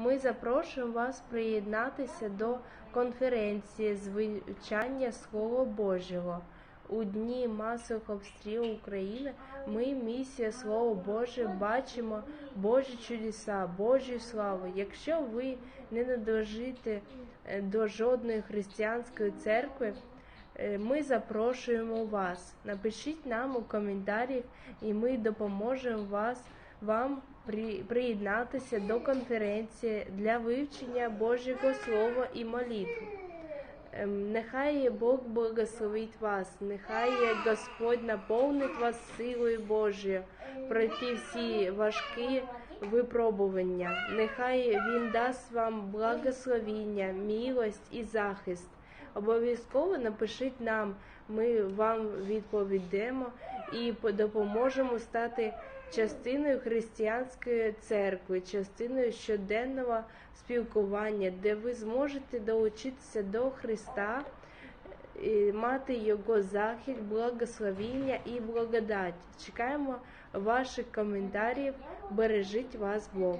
Ми запрошуємо вас приєднатися до конференції з вивчання Слова Божого. У дні масових обстрілів України ми, місія Слово Боже, бачимо Божі чудеса, Божу славу. Якщо ви не належите е, до жодної християнської церкви, е, ми запрошуємо вас. Напишіть нам у коментарях, і ми допоможемо вас вам при- приєднатися до конференції для вивчення Божого Слова і молитв. Ем, Нехай Бог благословить вас, нехай Господь наповнить вас силою Божою пройти всі важкі випробування. Нехай Він дасть вам благословіння, милость і захист. Обов'язково напишіть нам, ми вам відповідаємо і по- допоможемо стати частиною християнської церкви, частиною щоденного спілкування, де ви зможете долучитися до Христа, і мати Його захист, благословіння і благодать. Чекаємо ваших коментарів. Бережіть вас Бог.